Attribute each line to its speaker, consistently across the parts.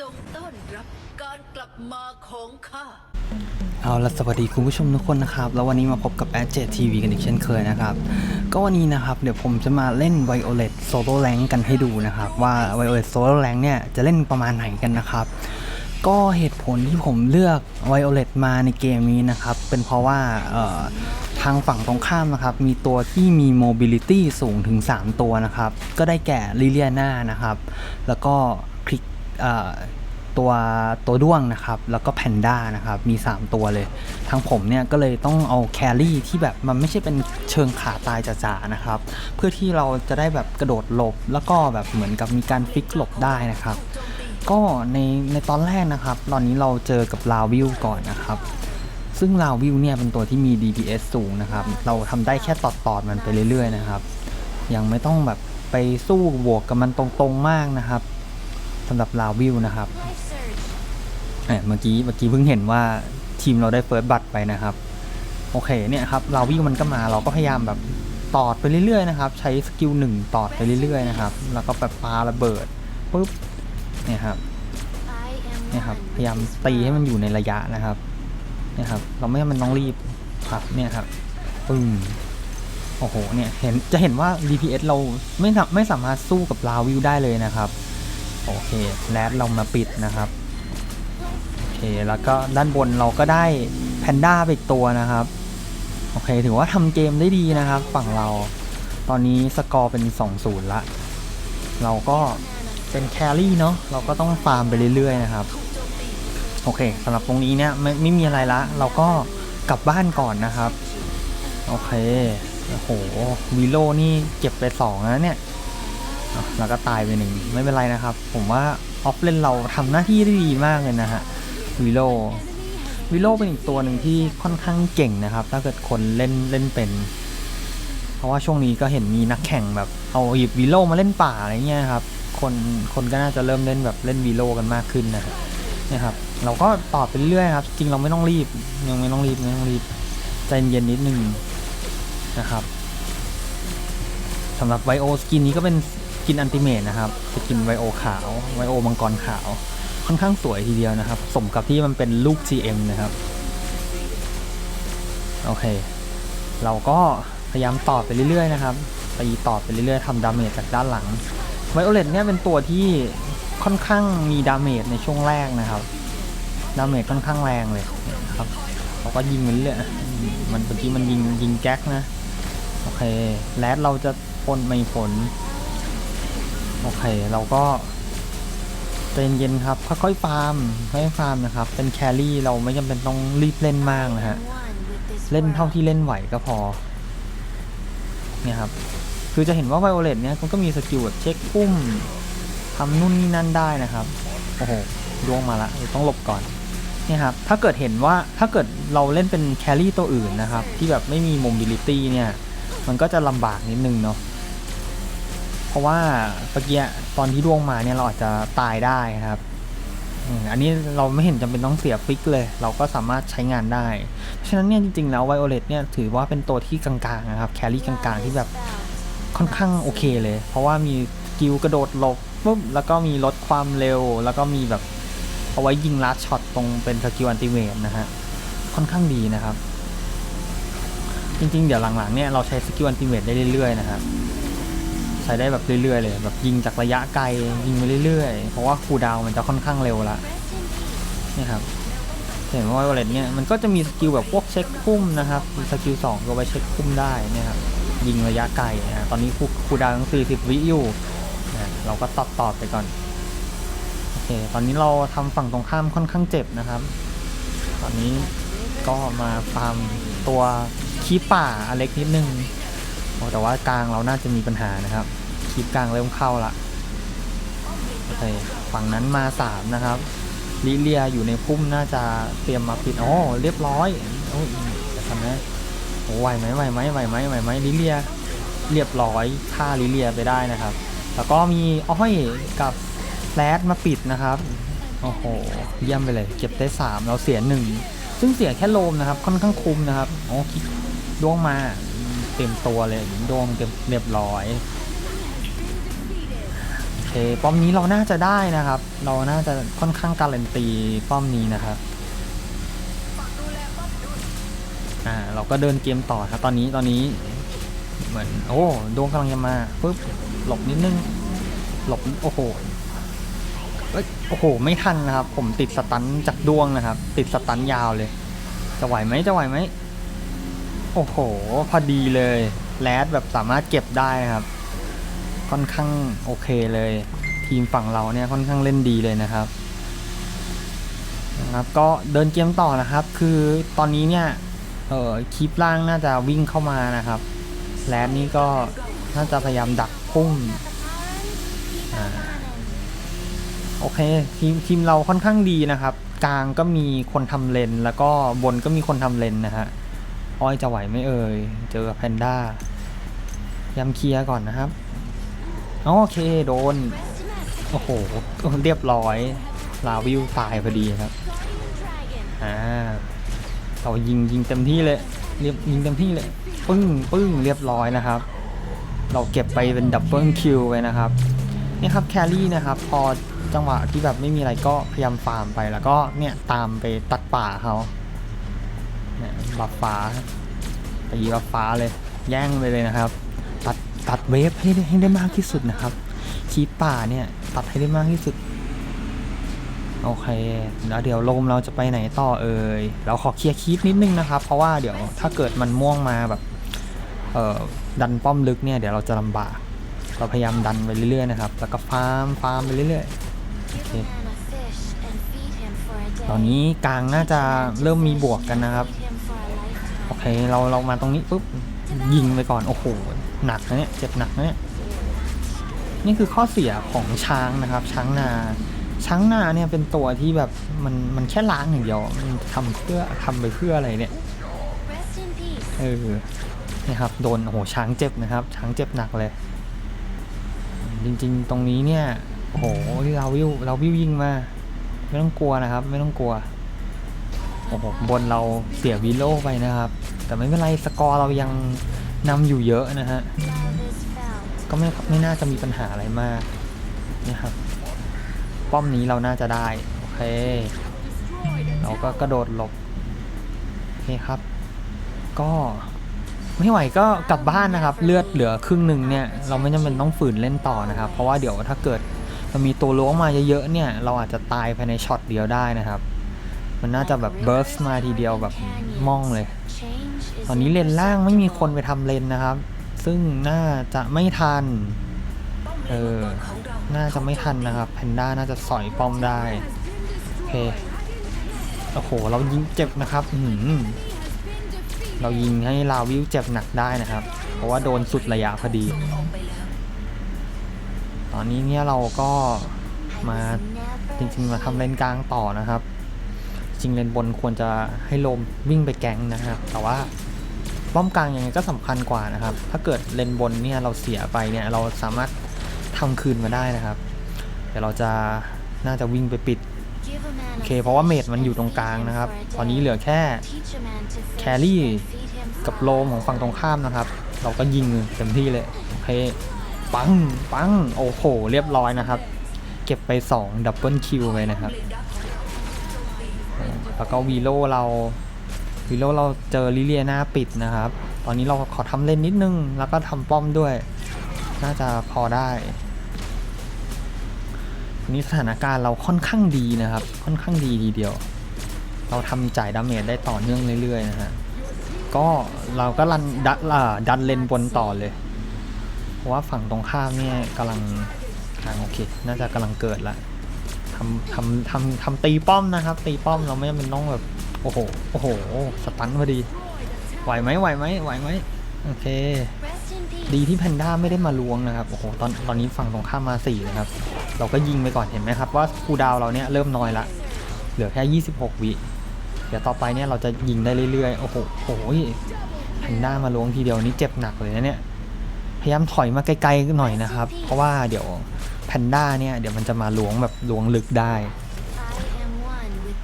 Speaker 1: จงต้อนรับการกลับมาของข้า
Speaker 2: เอาละสวัสดีคุณผู้ชมทุกคนนะครับ แล้ววันนี้มาพบกับแอดเจทีวีกันอีกเช่นเคยนะครับ ก็วันนี้นะครับ เดี๋ยวผมจะมาเล่น Violet Solo Rank กันให้ดูนะครับ ว่า Violet Solo Rank เนี่ย จะเล่นประมาณไหนกันนะครับ ก็เหตุผลที่ผมเลือก Violet มาในเกมนี้นะครับ เป็นเพราะว่าทางฝั่งตรงข้ามนะครับ มีตัวที่มี mobility สูงถึง 3 ตัวนะครับ ก็ได้แก่ลิเลียนานะครับ แล้วก็ ตัวตัวด้วงนะครับ แล้วก็แพนด้านะครับ มี 3 ตัวเลย ทางผมเนี่ยก็เลยต้องเอาแครี่ที่แบบมันไม่ใช่เป็นเชิงขาตายจ๋าๆนะครับ เพื่อที่เราจะได้แบบกระโดดหลบ แล้วก็แบบเหมือนกับมีการฟิกหลบได้นะครับ ก็ในในตอนแรกนะครับ ตอนนี้เราเจอกับลาวิวก่อนนะครับ ซึ่งลาวิวเนี่ยเป็นตัวที่มี DPS สูงนะครับ เราทำได้แค่ตอดตอดๆมันไปเรื่อยๆนะครับ ยังไม่ต้องแบบไปสู้บวกกับมันตรงๆมากนะครับ สำหรับลาวิวนะครับเอ่อเมื่อกี้เมื่อกี้เพิ่งเห็นว่าทีมเราได้เฟิร์สบัตรไปนะครับโอเคเนี่ยครับเราวิ่งมันก็มาเราก็พยายามแบบตอดไปเรื่อยๆนะครับใช้สกิลหนึ่งตอดไปเรื่อยๆนะครับแล้วก็แบบปาระเบิดปุ๊บเนี่ยครับเนี่ยครับพยายามตีให้มันอยู่ในระยะนะครับเนี่ยครับเราไม่ให้มันต้องรีบครับเนี่ยครับปึ้งโอ้โหเนี่ยเห็นจะเห็นว่า DPS เราไม่สาไม่สามารถสู้กับลาวิวได้เลยนะครับ โอเคแลดเรามาปิดนะครับโอเคแล้วก็ด้านบนเราก็ได้แพนด้าไปอีกตัวนะครับโอเคถือว่าทำเกมได้ดีนะครับ ฝั่งเรา ตอนนี้สกอร์เป็น 2-0ละเราก็เป็นแครี่เนาะเราก็ต้องฟาร์มไปเรื่อยๆนะครับโอเคสำหรับตรงนี้เนี่ยไม่ไม่มีอะไรละ เราก็กลับบ้านก่อนนะครับ โอเคโอ้โหวีโลนี่เก็บไป2แล้วเนี่ย แล้วก็ตายไปหนึ่งไม่เป็นไรนะครับ ผมว่าออฟเลนเราทำหน้าที่ได้ดีมากเลยนะฮะวิโลวิโลเป็นอีกตัวหนึ่งที่ค่อนข้างเก่งนะครับ ถ้าเกิดคนเล่นเล่นเป็น เพราะว่าช่วงนี้ก็เห็นมีนักแข่งแบบเอาหยิบวิโลมาเล่นป่าอะไรเงี้ยครับคนคนก็น่าจะเริ่มเล่นแบบเล่นวิโลกันมากขึ้นนะครับเนี่ยครับ เราก็ตอบไปเรื่อยครับ จริงเราไม่ต้องรีบยังไม่ต้องรีบไม่ต้องรีบใจเย็นนิดนึงนะครับสำหรับไวโอสกินนี้ก็เป็น กินอันติเมตนะครับสกินไวโอขาวไวโอมังกรขาว ค่อนข้างสวยทีเดียวนะครับ สมกับที่มันเป็นลูก GM นะครับ โอเค เราก็พยายามต่อไปเรื่อยๆนะครับตีต่อไปเรื่อยๆทำดาเมจจากด้านหลังไวโอเลตเนี่ยเป็นตัวที่ค่อนข้างมีดาเมจในช่วงแรกนะครับดาเมจค่อนข้างแรงเลยนะครับเราก็ยิงมันเรื่อยมันเมื่อกี้มันยิงยิงแก๊กนะ โอเคแลดเราจะพ้นไม่พ้น โอเค เราก็ใจเย็นครับค่อยๆฟาร์มค่อยๆฟาร์มนะครับ เป็นแครี่เราไม่จำเป็นต้องรีบเล่นมากนะฮะ เล่นเท่าที่เล่นไหวก็พอ เนี่ยครับ คือจะเห็นว่าไวโอเลตเนี่ยมันก็มีสกิลแบบเช็คพุ่มทำนู่นนี่นั่นได้นะครับ โอ้โหล่วงมาละเราต้องหลบก่อนเนี่ยครับ ถ้าเกิดเห็นว่าถ้าเกิดเราเล่นเป็นแครี่ตัวอื่นนะครับ ที่แบบไม่มีโมบิลิตี้เนี่ย มันก็จะลำบากนิดนึงเนาะ เพราะว่าเมื่อกี้ตอนที่ร่วงมาเนี่ยเราอาจจะตายได้นะครับอันนี้เราไม่เห็นจำเป็นต้องเสียฟิกเลย เราก็สามารถใช้งานได้ ฉะนั้นเนี่ยจริงๆแล้วไวโอเลตเนี่ยถือว่าเป็นตัวที่กลางๆนะครับแครี่กลางๆที่แบบค่อนข้างโอเคเลย เพราะว่ามีสกิลกระโดดหลบปุ๊บแล้วก็มีลดความเร็ว แล้วก็มีแบบเอาไว้ยิงลัดช็อตตรงเป็นสกิลอันติเวทนะฮะค่อนข้างดีนะครับ จริงๆ เดี๋ยวหลังๆเนี่ยเราใช้สกิลอันติเวทได้เรื่อยๆนะครับ ใช้ได้แบบเรื่อยๆเลยแบบยิงจากระยะไกลยิงไปเรื่อยๆ เพราะว่าคูดาวมันจะค่อนข้างเร็วละนี่ครับเห็นว่าไวโอเลตเนี่ยมันก็จะมีสกิลแบบพวกเช็คพุ่มนะครับสกิลสองก็ไว้เช็คพุ่มได้นี่ครับยิงระยะไกลนะตอนนี้คูคูดาวน์ยังสี่สิบวิอยู่นะเราก็ตอบตอบไปก่อนโอเคตอนนี้เราทำฝั่งตรงข้ามค่อนข้างเจ็บนะครับ ตอนนี้ก็มาฟาร์มตัวขี้ป่าอเล็กนิดนึง แต่ว่ากลางเราน่าจะมีปัญหานะครับคลิปกลางเริ่มเข้าละโอเคฝั่งนั้นมาสามนะครับลิเลียอยู่ในพุ่มน่าจะเตรียมมาปิดโอ้เรียบร้อยโอ้ยจะทำนะโอ้ไหวไหมไหวไหมไหวไหมไหวไหมลิเลียเรียบร้อยฆ่าลิเลียไปได้นะครับ แล้วก็มีอ้อยกับแรดมาปิดนะครับโอ้โหเยี่ยมไปเลย เก็บได้สามเราเสียหนึ่งซึ่งเสียแค่โลมนะครับ ค่อนข้างคุ้มนะครับ โอ้คิดดวงมา ต็มตัวเลยโดงเต็มเรียบร้อยโอเคเคป้อมนี้เราน่าจะได้นะครับ เราน่าจะค่อนข้างการันตีป้อมนี้นะครับอ่าเราก็เดินเกมต่อครับตอนนี้ตอนนี้เหมือนโอ้ดวงกำลังจะมาปุ๊บหลบนิดนึงหลบโอ้โหเอ้ยโอ้โห ไม่ทันนะครับ ผมติดสตันจากดวงนะครับ ติดสตันยาวเลย จะไหวไหมจะไหวไหม โอ้โห พอดีเลย แรดแบบสามารถเก็บได้ครับ ค่อนข้างโอเคเลย ทีมฝั่งเราเนี่ยค่อนข้างเล่นดีเลยนะครับนะครับ ก็เดินเกมต่อนะครับ คือตอนนี้เนี่ย เออคลิปล่างน่าจะวิ่งเข้ามานะครับ แรดนี่ก็น่าจะพยายามดักพุ่งอ่าโอเคทีมทีมเราค่อนข้างดีนะครับ กลางก็มีคนทำเลนแล้วก็บนก็มีคนทำเลนนะฮะ อ้อยจะไหวไหม่เอ่ย เจอกับแพนด้ายำเคลียก่อนนะครับ โอเคโดน โอ้โห เรียบร้อย ลาวิวตายพอดีครับ อ่าเรายิงยิงเต็มที่เลย เรียบยิงเต็มที่เลย ปึ้งปึ้งเรียบร้อยนะครับ เราเก็บไปเป็นดับเบิลคิวไปนะครับ นี่ครับแครี่นะครับ พอจังหวะที่แบบไม่มีอะไรก็พยายามฟาร์มไปแล้วก็เนี่ยตามไปตัดป่าเขา เนี่ยบัฟฟ้าตีบัฟฟ้าเลย แย่งไปเลยนะครับ ตัดตัดเวฟให้ได้ให้ได้มากที่สุดนะครับคีป่าเนี่ยตัดให้ได้มากที่สุด โอเค แล้วเดี๋ยวลมเราจะไปไหนต่อเอ่ยเราขอเคลียร์คีปนิดนึงนะครับ เพราะว่าเดี๋ยวถ้าเกิดมันม่วงมาแบบเอ่อดันป้อมลึกเนี่ยเดี๋ยวเราจะลำบากเราพยายามดันไปเรื่อยๆนะครับ แล้วก็ฟาร์มฟาร์มไปเรื่อยๆตอนนี้กลางน่าจะเริ่มมีบวกกันนะครับ เคเราเรามาตรงนี้ปุ๊บยิงไปก่อนโอ้โหหนักนะเนี่ยเจ็บหนักนะเนี่ยนี่คือข้อเสียของช้างนะครับ ช้างนา ช้างนาเนี่ยเป็นตัวที่แบบมันมันแค่ล้างอย่างเดียวมันทำเพื่อทำไปเพื่ออะไรเนี่ยเออนี่ครับโดนโอ้โหช้างเจ็บนะครับ ช้างเจ็บหนักเลย จริง ๆ ตรงนี้เนี่ยโอ้โหเราวิวเราวิวยิงมา ไม่ต้องกลัวนะครับ ไม่ต้องกลัวโอ้โหบนเราเสียวีโลไปนะครับ แต่ไม่เป็นไรสกอร์เรายังนำอยู่เยอะนะฮะ ก็ไม่ไม่น่าจะมีปัญหาอะไรมากนี่ครับ ป้อมนี้เราน่าจะได้ โอเค เราก็กระโดดหลบ โอเคครับ ก็ไม่ไหวก็กลับบ้านนะครับ เลือดเหลือครึ่งหนึ่งเนี่ยเราไม่จำเป็นต้องฝืนเล่นต่อนะครับ เพราะว่าเดี๋ยวถ้าเกิดมันมีตัวล้วงมาเยอะๆเนี่ย เราอาจจะตายภายในช็อตเดียวได้นะครับ มันน่าจะแบบเบิร์สมาทีเดียวแบบม่องเลย ตอนนี้เลนล่างไม่มีคนไปทำเลนนะครับ ซึ่งน่าจะไม่ทัน เออ น่าจะไม่ทันนะครับแพนด้าน่าจะสอยป้อมได้ โอเค โอ้โห เรายิงเจ็บนะครับอืเรายิงให้ลาวิวเจ็บหนักได้นะครับ เพราะว่าโดนสุดระยะพอดี ตอนนี้เนี่ยเราก็มาจริงๆมาทำเลนกลางต่อนะครับ ริงเลนบนควรจะให้ลมวิ่งไปแก๊งนะครับ แต่ว่าป้อมกลางยังไงก็สำคัญกว่านะครับ ถ้าเกิดเลนบนเนี่ยเราเสียไปเนี่ยเราสามารถทำคืนมาได้นะครับ เดี๋ยวเราจะน่าจะวิ่งไปปิด
Speaker 3: โอเคเพราะว่าเมดมันอยู่ตรงกลางนะครับ ตอนนี้เหลือแค่
Speaker 2: แครี่กับโลมของฝั่งตรงข้ามนะครับ เราก็ยิงเต็มที่เลยโอเคปังปังโอ้โห เรียบร้อยนะครับ เก็บไป 2 ดับเบิลคิวไปนะครับ แล้วก็วีโลเราวีโลเราเจอลิเลียนาปิดนะครับ ตอนนี้เราขอทำเล่นนิดนึง แล้วก็ทำป้อมด้วย น่าจะพอได้ทีนี้สถานการณ์เราค่อนข้างดีนะครับ ค่อนข้างดีทีเดียว เราทำจ่ายดาเมจได้ต่อเนื่องเรื่อยๆนะฮะก็เราก็รันดันอ่าดันเลนบนต่อเลย เพราะว่าฝั่งตรงข้ามเนี่ยกำลังอ่าโอเค น่าจะกำลังเกิดละำทำทำทำตีป้อมนะครับ ตีป้อมเราไม่จำเป็นต้องแบบโอ้โหโอ้โหสตันพอดีไหวไหมไหวไหมไหวไหมโอเค ดีที่แพนด้าไม่ได้มาลวงนะครับโอ้โหตอนตอนนี้ฝั่งตรงข้ามมาสี่นะครับ เราก็ยิงไปก่อนเห็นไหมครับว่าคูดาวเราเนี่ยเริ่มน้อยละเหลือแค่ 26 วิเดี๋ยวต่อไปเนี่ยเราจะยิงได้เรื่อยๆโอ้โหโอ้โหแพนด้ามาลวงทีเดียวนี้เจ็บหนักเลยนะเนี่ยพยายามถอยมาไกลๆหน่อยนะครับ เพราะว่าเดี๋ยว แพนด้าเนี่ยเดี๋ยวมันจะมาล้วงแบบล้วงลึกได้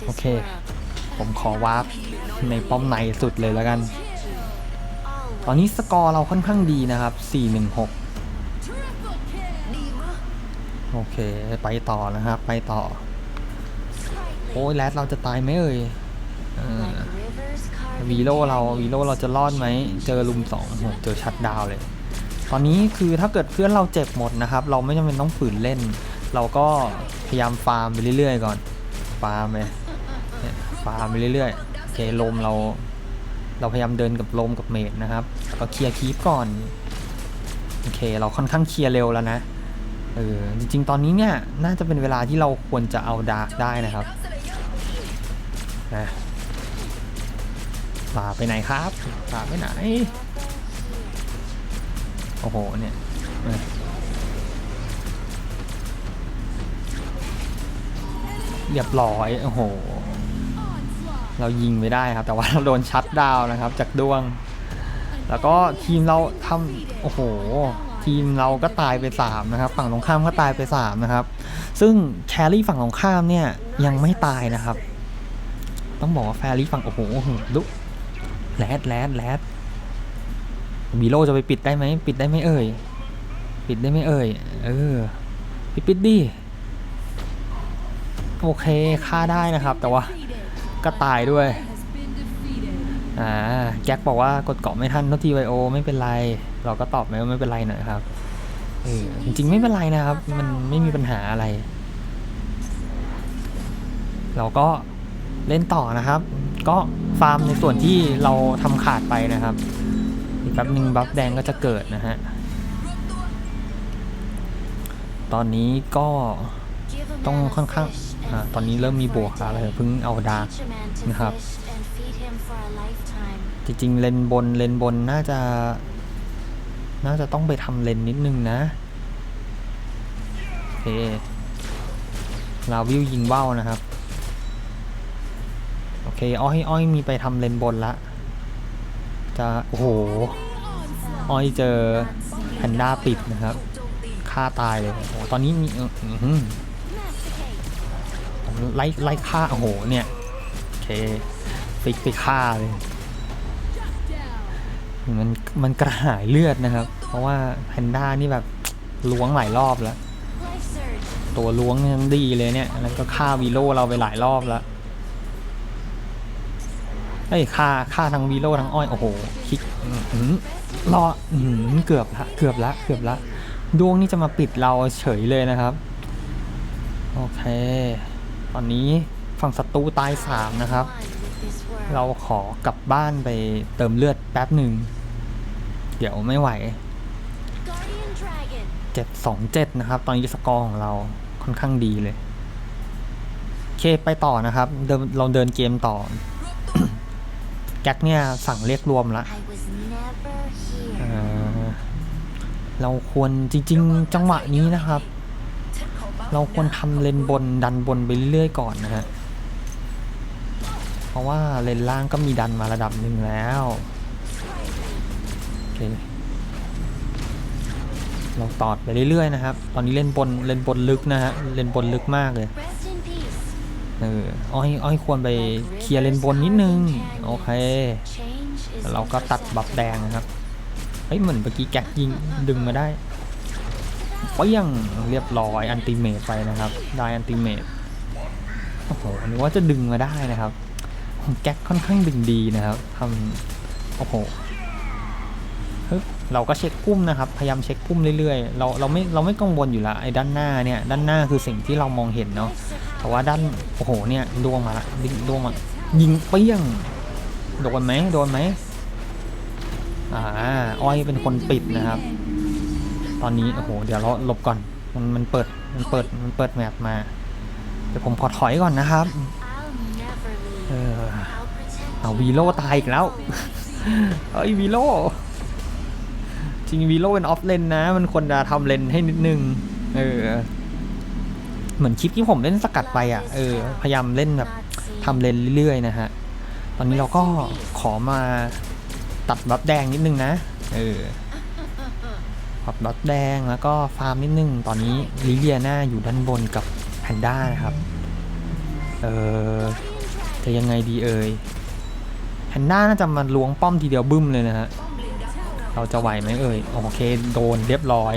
Speaker 3: โอเค
Speaker 2: ผมขอวาร์ปในป้อมในสุดเลยแล้วกัน ตอนนี้สกอร์เราค่อนข้างดีนะครับ 416
Speaker 1: ดีมาก
Speaker 2: โอเค ไปต่อนะครับ ไปต่อ โอ้ยแรดเราจะตายไหมเอ่ยเออวีโร่เราวีโร่เราจะรอดไหม เจอลุมสองโอ้โหเจอชัดดาวน์เลย ตอนนี้คือถ้าเกิดเพื่อนเราเจ็บหมดนะครับ เราไม่จำเป็นต้องฝืนเล่น เราก็พยายามฟาร์มไปเรื่อยๆก่อน ฟาร์มไปฟาร์มไปเรื่อยๆโอเคลมเรา เราพยายามเดินกับลมกับเมดนะครับก็เคลียร์คีปก่อน โอเค เราค่อนข้างเคลียร์เร็วแล้วนะเออจริงๆ ตอนนี้เนี่ย น่าจะเป็นเวลาที่เราควรจะเอาดาร์กได้นะครับนะป่าไปไหนครับป่าไปไหน โอ้โห เนี่ยเรียบร้อย โอ้โห เรายิงไม่ได้ครับ แต่ว่าเราโดนชัดดาวนะครับ จากดวง แล้วก็ทีมเราทำโอ้โห ทีมเราก็ตายไปสามนะครับ ฝั่งตรงข้ามก็ตายไปสามนะครับ ซึ่งแครี่ฝั่งตรงข้ามเนี่ยยังไม่ตายนะครับ ต้องบอกว่าแฟรี่ฝั่งโอ้โหลุแรดแรดแรด บีโลจะไปปิดได้ไหมปิดได้ไหมเอ่ยปิดได้ไหมเอ่ยเออปิดปิดดิโอเคฆ่าได้นะครับ แต่ว่าก็ตายด้วยอ่าแจ็คบอกว่ากดเกาะไม่ทันโนทีไวโอไม่เป็นไร เราก็ตอบไหมว่าไม่เป็นไรหน่อยครับเออจริงๆไม่เป็นไรนะครับ มันไม่มีปัญหาอะไร เราก็เล่นต่อนะครับ ก็ฟาร์มในส่วนที่เราทำขาดไปนะครับ ป๊บหนึ่งบัฟแดงก็จะเกิดนะฮะ ตอนนี้ก็ต้องค่อนข้างอตอนนี้เริ่มมีบวกแล้วเพิ่งเอาดานะครับ จริงๆ เลนบนเลนบนน่าจะ น่าจะต้องไปทำเลนนิดนึงนะโอเคลาวิวยิงว่าวนะครับ โอเค อ้อยอ้อยมีไปทำเลนบนละจะ โอ้โห อ้อยเจอแพนด้าปิดนะครับฆ่าตายเลยโอ้โหตอนนี้มีไล่ไล่ฆ่าโอ้โหเนี่ยโอเคฟิกไปฆ่าเลยมันมันกระหายเลือดนะครับ เพราะว่าแพนด้านี่แบบล้วงหลายรอบแล้ว ตัวล้วงยังดีเลยเนี่ยแล้วก็ฆ่าวีโร่เราไปหลายรอบแล้ว เอ้ยฆ่าฆ่าทั้งวีโร่ทั้งอ้อยโอ้โหคลิกหือรอหือเกือบละเกือบละเกือบละดวงนี่จะมาปิดเราเฉยเลยนะครับ โอเค ตอนนี้ฝั่งศัตรูตายสามนะครับ เราขอกลับบ้านไปเติมเลือดแป๊บหนึ่ง เดี๋ยวไม่ไหว727นะครับ ตอนนี้สกอร์ของเราค่อนข้างดีเลย โอเคไปต่อนะครับเดินเราเดินเกมต่อ แก๊กเนี่ยสั่งเรียกรวมละเอ่อเราควรจริง ๆ จังหวะนี้นะครับ เราควรทำเลนบนดันบนไปเรื่อยๆก่อนนะฮะเพราะว่าเลนล่างก็มีดันมาระดับหนึ่งแล้วโอเคเราตอดไปเรื่อยๆนะครับ ตอนนี้เล่นบนเล่นบนลึกนะฮะเล่นบนลึกมากเลย เอออ้อยอ้อยควรไปเคลียร์เลนบนนิดนึง โอเค เราก็ตัดบัฟแดงนะครับ เฮ้ยเหมือนเมื่อกี้แก๊กยิงดึงมาได้เปยังเรียบร้อยอันติเมตไปนะครับ ได้อันติเมตโอ้โหนึกว่าจะดึงมาได้นะครับ แก๊กค่อนข้างดึงดีนะครับทำโอ้โหเฮ้ยเราก็เช็คพุ่มนะครับ พยายามเช็คพุ่มเรื่อยๆ เราเราไม่เราไม่กังวลอยู่ละไอ้ด้านหน้าเนี่ย ด้านหน้าคือสิ่งที่เรามองเห็นเนาะ แต่ว่าด้านโอ้โหเนี่ยดวงมาละดิดวงมายิงเปี้ยงโดนไหมโดนไหมอ่าอ้อยเป็นคนปิดนะครับ ตอนนี้โอ้โหเดี๋ยวเราหลบก่อนมันมันเปิดมันเปิดมันเปิดแมปมาเดี๋ยวผมขอถอยก่อนนะครับเออเอาวีโลตายอีกแล้วเอ้ยวีโลจริงวีโลเป็นออฟเลนนะ มันควรจะทำเลนให้นิดนึง เออ เหมือนคลิปที่ผมเล่นสกัดไปอะเออพยายามเล่นแบบทำเลนเรื่อยๆนะฮะตอนนี้เราก็ขอมาตัดบัฟแดงนิดนึงนะเออปับบัฟแดงแล้วก็ฟาร์มนิดนึงตอนนี้ลิเลียนาอยู่ด้านบนกับแพนด้านะครับเออจะยังไงดีเอ่ยแพนด้าน่าจะมาล้วงป้อมทีเดียวบึ้มเลยนะฮะเราจะไหวไหมเอ่ยโอเคโดนเรียบร้อย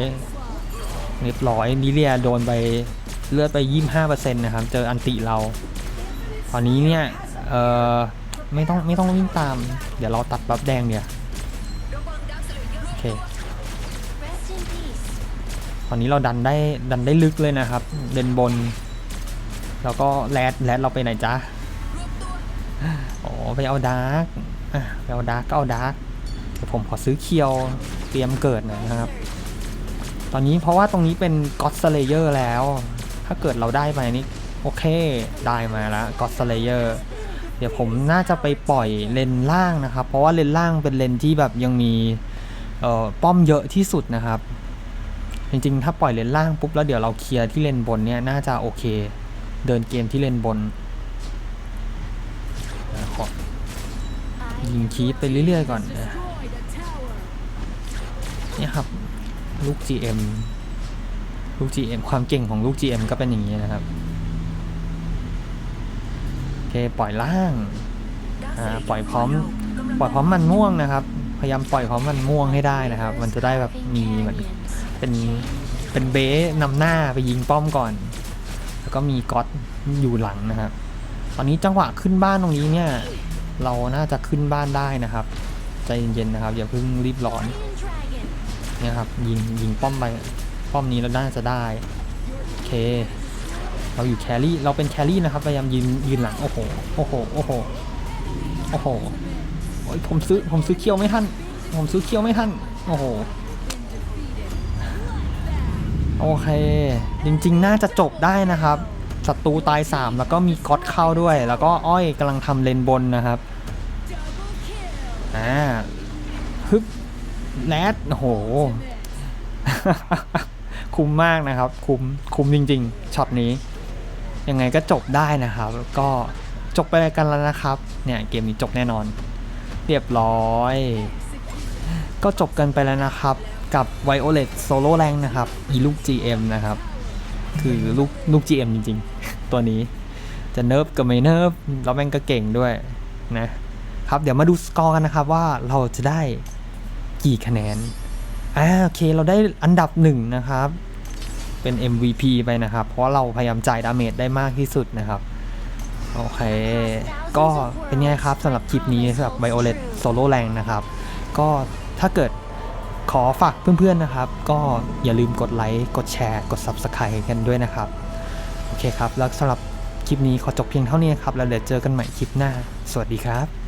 Speaker 3: เรียบร้อยนิเลียโดนไป เลือดไป 25%นะครับ เจออันติเรา ตอนนี้เนี่ยเออไม่ต้องไม่ต้องวิ่งตาม เดี๋ยวเราตัดบัฟแดงเดี๋ยวโอเคตอนนี้เราดันได้ดันได้ลึกเลยนะครับ เดินบน แล้วก็แรดแรดเราไปไหนจ๊ะอ๋อไปเอาดาร์กอะไปเอาดาร์กก็เอาดาร์กเดี๋ยวผมขอซื้อเคียวเตรียมเกิดหน่อยนะครับ ตอนนี้เพราะว่าตรงนี้เป็นก็ d สเลเยอร์แล้ว ถ้าเกิดเราได้ไปนี่โอเคได้มาแล้วก็สเลเยอร์เดี๋ยวผมน่าจะไปปล่อยเลนล่างนะครับ เพราะว่าเลนล่างเป็นเลนที่แบบยังมีเอ่อป้อมเยอะที่สุดนะครับ จริงๆ ถ้าปล่อยเลนล่างปุ๊บแล้วเดี๋ยวเราเคลียร์ที่เลนบนเนี่ยน่าจะโอเค เดินเกมที่เลนบนขอยิงคีปไปเรื่อยๆก่อนนะเนี่ยครับ ลูก GM ลูก GM ความเก่งของลูก GM ก็เป็นอย่างนี้นะครับ โอเค ปล่อยล่าง อ่า ปล่อยพร้อม ปล่อยพร้อมมันม่วงนะครับ พยายามปล่อยพร้อมมันม่วงให้ได้นะครับ มันจะได้แบบมีเหมือนเป็นเป็นเบสนำหน้าไปยิงป้อมก่อน แล้วก็มีก๊อตอยู่หลังนะครับ ตอนนี้จังหวะขึ้นบ้านตรงนี้เนี่ย เราน่าจะขึ้นบ้านได้นะครับ ใจเย็นๆนะครับ อย่าเพิ่งรีบร้อนเนี่ยครับยิงยิงป้อมไป ป้อมนี้เราน่าจะได้โอเค เราอยู่แครี่เราเป็นแครี่นะครับพยายามยืนยืนหลังโอ้โหโอ้โหโอ้โหโอ้โหโอ้ยผมซื้อผมซื้อเคียวไม่ทันผมซื้อเคียวไม่ทันโอ้โหโอเค จริงๆ น่าจะจบได้นะครับศัตรูตาย 3 แล้วก็มีก๊อตเข้าด้วย แล้วก็อ้อยกำลังทำเลนบนนะครับอ่าฮึบแรดโอ้โห คุ้มมากนะครับ คุ้มคุ้มจริงๆช็อตนี้ ยังไงก็จบได้นะครับ ก็จบไปกันแล้วนะครับ เนี่ยเกมนี้จบแน่นอน เรียบร้อย ก็จบกันไปแล้วนะครับ กับ Violet Solo Rank นะครับ อีลูก GM นะครับ คือลูกลูก GM จริงๆ ตัวนี้จะเนิร์ฟกับไม่เนิร์ฟแล้วแม่งก็เก่งด้วยนะครับ เดี๋ยวมาดูสกอร์กันนะครับว่าเราจะได้กี่คะแนนอ่าโอเคเราได้อันดับหนึ่งนะครับ เป็น MVP ไปนะครับ เพราะเราพยายามจ่ายดาเมจได้มากที่สุดนะครับ โอเค ก็เป็นไงครับสำหรับคลิปนี้สำหรับ Violet Solo Rank นะครับ ก็ถ้าเกิดขอฝากเพื่อนๆนะครับ ก็อย่าลืมกดไลค์กดแชร์กด Subscribe กันด้วยนะครับ โอเคครับ แล้วสำหรับคลิปนี้ขอจบเพียงเท่านี้ครับ แล้วเดี๋ยวเจอกันใหม่คลิปหน้า สวัสดีครับ